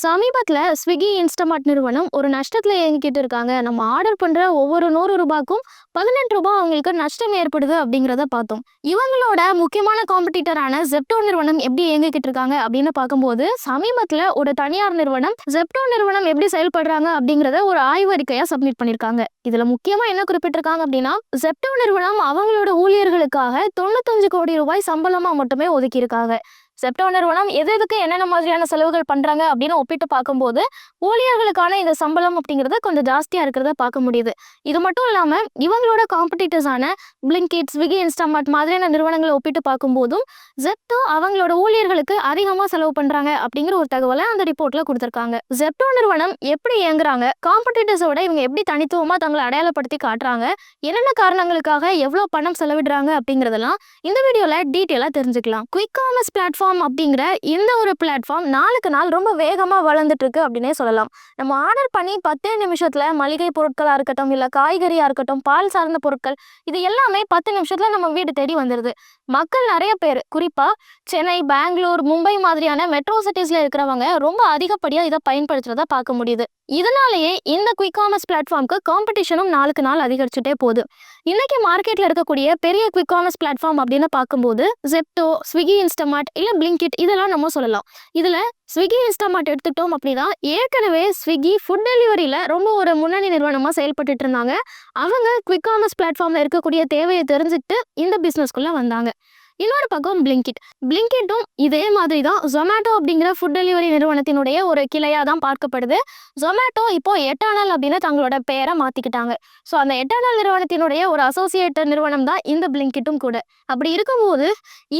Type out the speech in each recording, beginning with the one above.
சமீபத்தில் ஸ்விக்கி இன்ஸ்டமார்ட் நிறுவனம் ஒரு நஷ்டத்தில் இயங்கிக்கிட்டு இருக்காங்க. நம்ம ஆர்டர் பண்ணுற ஒவ்வொரு நூறு ரூபாய்க்கும் பதினெட்டு ரூபாய் அவங்களுக்கு நஷ்டம் ஏற்படுது அப்படிங்கிறத பார்த்தோம். இவங்களோட முக்கியமான காம்படிட்டரான ஜெப்டோ நிறுவனம் எப்படி இயங்கிக்கிட்டு இருக்காங்க அப்படின்னு பார்க்கும்போது சமீபத்தில் ஒரு தனியார் நிறுவனம் ஜெப்டோ நிறுவனம் எப்படி செயல்படுறாங்க அப்படிங்கிறத ஒரு ஆய்வறிக்கையாக சப்மிட் பண்ணியிருக்காங்க. இதில் முக்கியமாக என்ன குறிப்பிட்டிருக்காங்க அப்படின்னா ஜெப்டோ நிறுவனம் அவங்களோட ஊழியர்களுக்காக தொண்ணூத்தஞ்சு கோடி ரூபாய் சம்பளமாக மட்டுமே ஒதுக்கியிருக்காங்க. செப்டோ நிறுவனம் எது எதுக்கு என்னென்ன மாதிரியான செலவுகள் பண்ணுறாங்க அப்படின்னு ஒப்பிட்டு பார்க்கும்போது ஊழியர்களுக்கான இந்த சம்பளம் அப்படிங்கிறது கொஞ்சம் ஜாஸ்தியாக இருக்கிறத பார்க்க முடியுது. இது மட்டும் இல்லாமல் இவங்களோட காம்படிட்டர்ஸான பிளிங்கிட் ஸ்விக்கி இன்ஸ்டாமார்ட் மாதிரியான நிறுவனங்களை ஒப்பிட்டு பார்க்கும்போதும் ஜெப்டோ அவங்களோட ஊழியர்களுக்கு அதிகமாக செலவு பண்ணுறாங்க அப்படிங்கிற ஒரு தகவலை அந்த ரிப்போர்ட்ல கொடுத்துருக்காங்க. ஜெப்டோ நிறுவனம் எப்படி இயங்குறாங்க காம்படிட்டர்ஸோட இவங்க எப்படி தனித்துவமாக தங்களை அடையாளப்படுத்தி காட்டுறாங்க என்னென்ன காரணங்களுக்காக எவ்வளோ பணம் செலவிடுறாங்க அப்படிங்கிறதெல்லாம் இந்த வீடியோவில் டீட்டெயிலாக தெரிஞ்சுக்கலாம். குயிக் காமர்ஸ் பிளாட்ஃபார்ம் அப்படிங்கிற இந்த ஒரு பிளாட்ஃபார்ம் நாளுக்கு நாள் ரொம்ப வேகமாக வளர்ந்துட்டு இருக்கு அப்படின்னே சொல்லலாம். நம்ம ஆர்டர் பண்ணி பத்தே நிமிஷத்தில் மளிகை பொருட்களாக இருக்கட்டும் இல்லை காய்கறியாக இருக்கட்டும் பால் சார்ந்த பொருட்கள் இது எல்லாமே பத்து நிமிஷத்தில் நம்ம வீடு தேடி வந்துடுது மக்கள் நிறைய பேர் குறிப்பாக சென்னை பெங்களூர் மும்பை மாதிரியான மெட்ரோ சிட்டிஸில் இருக்கிறவங்க ரொம்ப அதிகப்படியாக இதை பயன்படுத்துகிறதா பார்க்க முடியுது. இதனாலேயே இந்த குயிக் காமர்ஸ் பிளாட்ஃபார்முக்கு காம்படிஷனும் நாளுக்கு நாள் அதிகரிச்சுட்டே போகுது. இன்னைக்கு மார்க்கெட்டில் இருக்கக்கூடிய பெரிய குயிக் காமர்ஸ் பிளாட்ஃபார்ம் அப்படின்னு பார்க்கும்போது ஜெப்டோ ஸ்விக்கி இன்ஸ்டமார்ட் இல்லை பிளிங்கிட் இதெல்லாம் நம்ம சொல்லலாம். இதில் ஸ்விக்கி இன்ஸ்டாமார்ட் எடுத்துட்டோம் அப்படின்னா ஏற்கனவே ஸ்விக்கி ஃபுட் டெலிவரியில் ரொம்ப ஒரு முன்னணி நிறுவனமாக செயல்பட்டுட்டு இருந்தாங்க. அவங்க குவிக் காமர்ஸ் பிளாட்ஃபார்மில் இருக்கக்கூடிய தேவையை தெரிஞ்சுக்கிட்டு இந்த பிஸ்னஸ்க்குள்ளே வந்தாங்க. இன்னொரு பக்கம் பிளிங்கிட் பிளிங்கிட்டும் இதே மாதிரி தான் ஜொமேட்டோ அப்படிங்கிற ஃபுட் டெலிவரி நிறுவனத்தினுடைய ஒரு கிளையாக தான் பார்க்கப்படுது. ஜொமேட்டோ இப்போ எட்டானல் அப்படின்னு தங்களோட பெயரை மாற்றிக்கிட்டாங்க ஸோ அந்த எட்டானல் நிறுவனத்தினுடைய ஒரு அசோசியேட் நிறுவனம் தான் இந்த பிளிங்கிட்டும் கூட. அப்படி இருக்கும்போது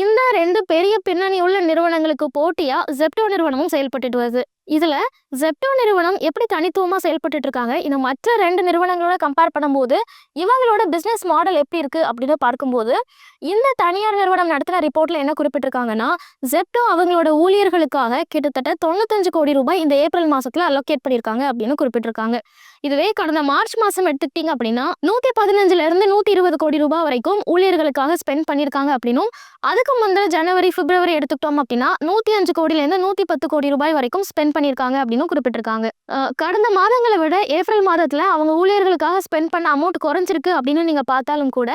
இந்த ரெண்டு பெரிய பின்னணி உள்ள நிறுவனங்களுக்கு போட்டியாக ஜெப்டோ நிறுவனமும் செயல்பட்டுட்டு வருது. இதில் ஜெப்டோ நிறுவனம் எப்படி தனித்துவமாக செயல்பட்டுட்டு இருக்காங்க இந்த மற்ற ரெண்டு நிறுவனங்களோட கம்பேர் பண்ணும்போது இவங்களோட பிஸ்னஸ் மாடல் எப்படி இருக்குது அப்படின்னு பார்க்கும்போது இந்த தனியார் நிறுவனம் நடத்தின ரிப்போர்ட்டில் என்ன குறிப்பிட்டிருக்காங்கன்னா ஜெப்டோ அவங்களோட ஊழியர்களுக்காக கிட்டத்தட்ட தொண்ணூத்தஞ்சு கோடி ரூபாய் இந்த ஏப்ரல் மாதத்தில் அலோகேட் பண்ணியிருக்காங்க அப்படின்னு குறிப்பிட்டிருக்காங்க. இதுவே கடந்த மார்ச் மாதம் எடுத்துக்கிட்டிங்க அப்படின்னா நூற்றி பதினஞ்சுலேருந்து நூற்றி இருபது கோடி ரூபாய் வரைக்கும் ஊழியர்களுக்காக ஸ்பெண்ட் பண்ணியிருக்காங்க அப்படின்னும் அதுக்கு முந்தின ஜனவரி பிப்ரவரி எடுத்துக்கிட்டோம் அப்படின்னா நூற்றி அஞ்சு கோடியிலேருந்து நூற்றி பத்து கோடி ரூபாய் வரைக்கும் ஸ்பெண்ட் பண்ணியிருக்காங்க அப்படின்னு குறிப்பிட்டிருக்காங்க. கடந்த மாதங்களை விட ஏப்ரல் மாதத்துல அவங்க ஊழியர்களுக்காக ஸ்பெண்ட் பண்ண அமௌண்ட் குறைஞ்சிருக்கு அப்படின்னு நீங்க பார்த்தாலும் கூட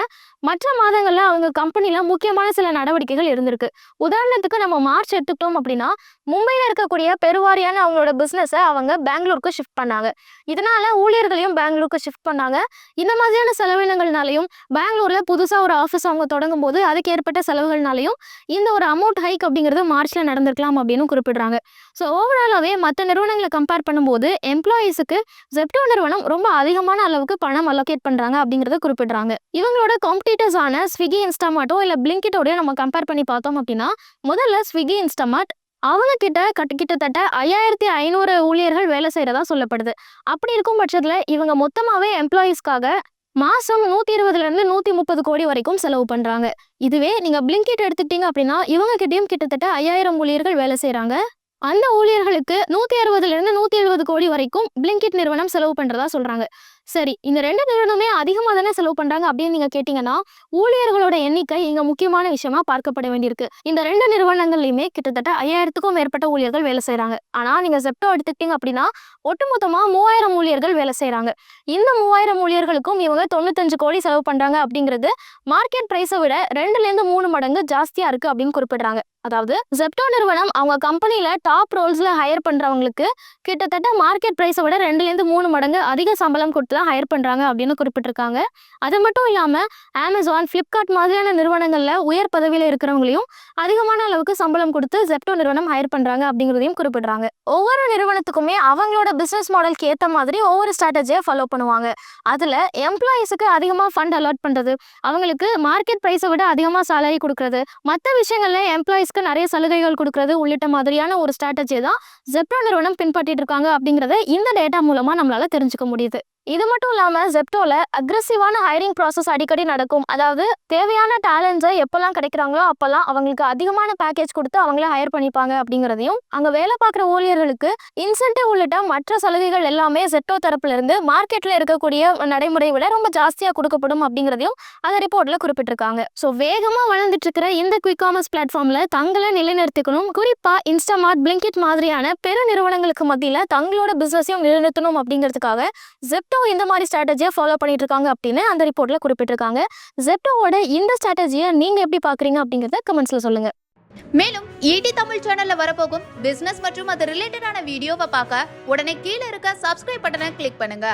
மற்ற மாதங்கள்ல அவங்க கம்பெனில முக்கியமான சில நடவடிக்கைகள் இருந்திருக்கு. உதாரணத்துக்கு நம்ம மார்ச் எடுத்துக்கிட்டோம் அப்படின்னா மும்பையில் இருக்கக்கூடிய பெருவாரியான அவங்களோட பிஸ்னஸை அவங்க பெங்களூருக்கு ஷிஃப்ட் பண்ணாங்க. இதனால ஊழியர்களையும் பெங்களூருக்கு ஷிஃப்ட் பண்ணாங்க. இந்த மாதிரியான செலவினங்கள்னாலையும் பெங்களூர்ல புதுசா ஒரு ஆஃபீஸ் அவங்க தொடங்கும் போது அதுக்கு ஏற்பட்ட செலவுகள்னாலையும் இந்த ஒரு அமௌண்ட் ஹைக் அப்படிங்கிறது மார்ச்ல நடந்திருக்கலாம் அப்படின்னு குறிப்பிடுறாங்க. ஸோ ஓவராலாகவே மற்ற நிறுவனங்களை கம்பேர் பண்ணும்போது எம்ப்ளாயீஸுக்கு ஜெப்டோ நிறுவனம் ரொம்ப அதிகமான அளவுக்கு பணம் அலோகேட் பண்றாங்க அப்படிங்கிறத குறிப்பிடுறாங்க. இவங்களோட காம்படிட்டர்ஸான ஸ்விக்கி இன்ஸ்டாமாட்டோ இல்லை பிளிங்கிட்டோடய நம்ம கம்பேர் பண்ணி பார்த்தோம் அப்படின்னா முதல்ல ஸ்விக்கி இன்ஸ்டாமார்ட் அவங்க கிட்ட கட் கிட்டத்தட்ட ஐயாயிரத்தி ஐநூறு ஊழியர்கள் வேலை செய்கிறதா சொல்லப்படுது. அப்படி இருக்கும் பட்சத்தில் இவங்க மொத்தமாகவே எம்ப்ளாயீஸ்க்காக மாதம் நூற்றி இருபதுலேருந்து நூற்றி முப்பது கோடி வரைக்கும் செலவு பண்ணுறாங்க இதுவே நீங்கள் பிளிங்கிட் எடுத்துக்கிட்டீங்க அப்படின்னா இவங்க கிட்டத்தட்ட ஐயாயிரம் ஊழியர்கள் வேலை செய்கிறாங்க அந்த ஊழியர்களுக்கு நூற்றி அறுபதுலேருந்து நூற்றி எழுபது கோடி வரைக்கும் பிளிங்கிட் நிறுவனம் செலவு பண்ணுறதா சொல்கிறாங்க சரி இந்த ரெண்டு நிறுவனமே அதிகமாக தானே செலவு பண்றாங்க அப்படின்னு நீங்க கேட்டீங்கன்னா ஊழியர்களோட எண்ணிக்கை இங்க முக்கியமான விஷயமா பார்க்கப்பட வேண்டியிருக்கு. இந்த ரெண்டு நிறுவனங்கள்லயுமே கிட்டத்தட்ட ஐயாயிரத்துக்கும் மேற்பட்ட ஊழியர்கள் வேலை செய்கிறாங்க ஆனா நீங்க ஜெப்டோ எடுத்துக்கிட்டீங்க அப்படின்னா ஒட்டுமொத்தமா மூவாயிரம் ஊழியர்கள் வேலை செய்கிறாங்க இந்த மூவாயிரம் ஊழியர்களுக்கும் இவங்க தொண்ணூத்தஞ்சு கோடி செலவு பண்றாங்க அப்படிங்கிறது மார்க்கெட் பிரைஸை விட ரெண்டுல இருந்து மூணு மடங்கு ஜாஸ்தியா இருக்கு அப்படின்னு குறிப்பிடுறாங்க. அதாவது ஜெப்டோ நிறுவனம் அவங்க கம்பெனியில டாப் ரோல்ஸ்ல ஹையர் பண்றவங்களுக்கு கிட்டத்தட்ட மார்க்கெட் பிரைஸை விட ரெண்டுல இருந்து மூணு மடங்கு அதிக சம்பளம் கொடுத்து தான் ஹையர் பண்ணுறாங்க அப்படின்னு குறிப்பிட்டிருக்காங்க. அது மட்டும் இல்லாமல் அமேசான் ஃப்ளிப்கார்ட் மாதிரியான நிறுவனங்களில் உயர் பதவியில் இருக்கிறவங்களையும் அதிகமான அளவுக்கு சம்பளம் கொடுத்து ஜெப்டோ நிறுவனம் ஹையர் பண்ணுறாங்க அப்படிங்கிறதையும் குறிப்பிட்றாங்க. ஒவ்வொரு நிறுவனத்துக்குமே அவங்களோட பிஸ்னஸ் மாடலுக்கு ஏற்ற மாதிரி ஒவ்வொரு ஸ்ட்ராட்டஜியை ஃபாலோ பண்ணுவாங்க. அதில் எம்ப்ளாயீஸுக்கு அதிகமாக ஃபண்ட் அலாட் பண்ணுறது அவங்களுக்கு மார்க்கெட் ப்ரைஸை விட அதிகமாக சேலரி கொடுக்குறது மற்ற விஷயங்களில் எம்ப்ளாயீஸ்க்கு நிறைய சலுகைகள் கொடுக்குறது உள்ளிட்ட மாதிரியான ஒரு ஸ்ட்ராட்டஜி தான் ஜெப்டோ நிறுவனம் பின்பற்றிட்டு இருக்காங்க அப்படிங்கறத இந்த டேட்டா மூலமாக நம்மளால் தெரிஞ்சுக்க முடியுது. இது மட்டும் இல்லாமல் ஜெப்டோவில் அக்ரெசிவான ஹைரிங் ப்ராசஸ் அடிக்கடி நடக்கும். அதாவது தேவையான டேலண்ட்ஸை எப்போல்லாம் கிடைக்கிறாங்களோ அப்போல்லாம் அவங்களுக்கு அதிகமான பேக்கேஜ் கொடுத்து அவங்கள ஹையர் பண்ணிப்பாங்க அப்படிங்கிறதையும் அங்கே வேலை பார்க்குற ஊழியர்களுக்கு இன்சென்டிவ் உள்ளிட்ட மற்ற சலுகைகள் எல்லாமே ஜெப்டோ தரப்புலேருந்து மார்க்கெட்டில் இருக்கக்கூடிய நடைமுறை விட ரொம்ப ஜாஸ்தியாக கொடுக்கப்படும் அப்படிங்கிறதையும் அந்த ரிப்போர்ட்டில் குறிப்பிட்டிருக்காங்க. ஸோ வேகமாக வளர்ந்துட்டு இருக்கிற இந்த குவிக் காமர்ஸ் பிளாட்ஃபார்மில் தங்களை நிலைநிறுத்திக்கணும். குறிப்பாக இன்ஸ்டாமார்ட் பிளிங்கிட் மாதிரியான பெரு நிறுவனங்களுக்கு மத்தியில் தங்களோட பிஸ்னஸையும் நிலைநிறுத்தணும் அப்படிங்கிறதுக்காக ஜெப் ஜெப்டோ இந்த மாதிரி ஸ்ட்ராட்டஜியை ஃபாலோ பண்ணிட்டு இருக்காங்க அப்படின்னு அந்த ரிப்போர்ட்ல குறிப்பிட்டிருக்காங்க. ஜெப்டோவோட இந்த ஸ்ட்ராட்டஜியை நீங்க எப்படி பாக்குறீங்க அப்படிங்கிறத கமெண்ட்ஸ்ல சொல்லுங்க. மேலும் ஈடி தமிழ் சேனல்ல வரப்போகும் பிசினஸ் மற்றும் அது ரிலேட்டடான வீடியோவை பார்க்க உடனே கீழே இருக்க சப்ஸ்கிரைப் பட்டனை கிளிக் பண்ணுங்க.